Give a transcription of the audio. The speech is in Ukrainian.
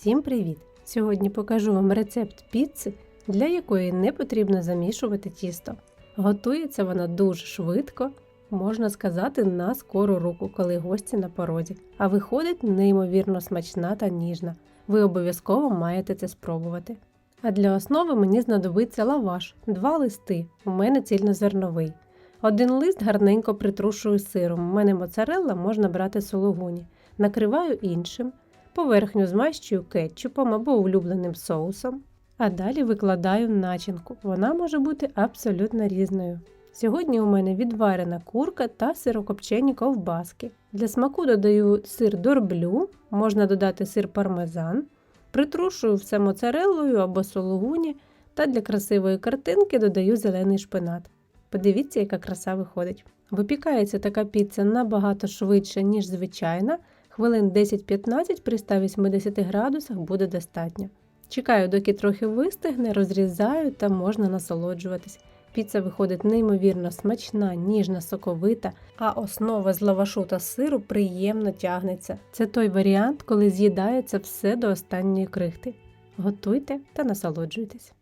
Всім привіт! Сьогодні покажу вам рецепт піци, для якої не потрібно замішувати тісто. Готується вона дуже швидко, можна сказати, на скору руку, коли гості на порозі, а виходить неймовірно смачна та ніжна. Ви обов'язково маєте це спробувати. А для основи мені знадобиться лаваш, два листи, у мене цільнозерновий. Один лист гарненько притрушую сиром, у мене моцарелла можна брати сологуні. Накриваю іншим, поверхню змащую кетчупом або улюбленим соусом, а далі викладаю начинку. Вона може бути абсолютно різною. Сьогодні у мене відварена курка та сирокопчені ковбаски. Для смаку додаю сир дорблю, можна додати сир пармезан, притрушую все моцареллою або сологуні та для красивої картинки додаю зелений шпинат. Подивіться, яка краса виходить. Випікається така піца набагато швидше, ніж звичайна. Хвилин 10-15 при 180 градусах буде достатньо. Чекаю, доки трохи вистигне, розрізаю та можна насолоджуватись. Піца виходить неймовірно смачна, ніжна, соковита, а основа з лавашу та сиру приємно тягнеться. Це той варіант, коли з'їдається все до останньої крихти. Готуйте та насолоджуйтесь.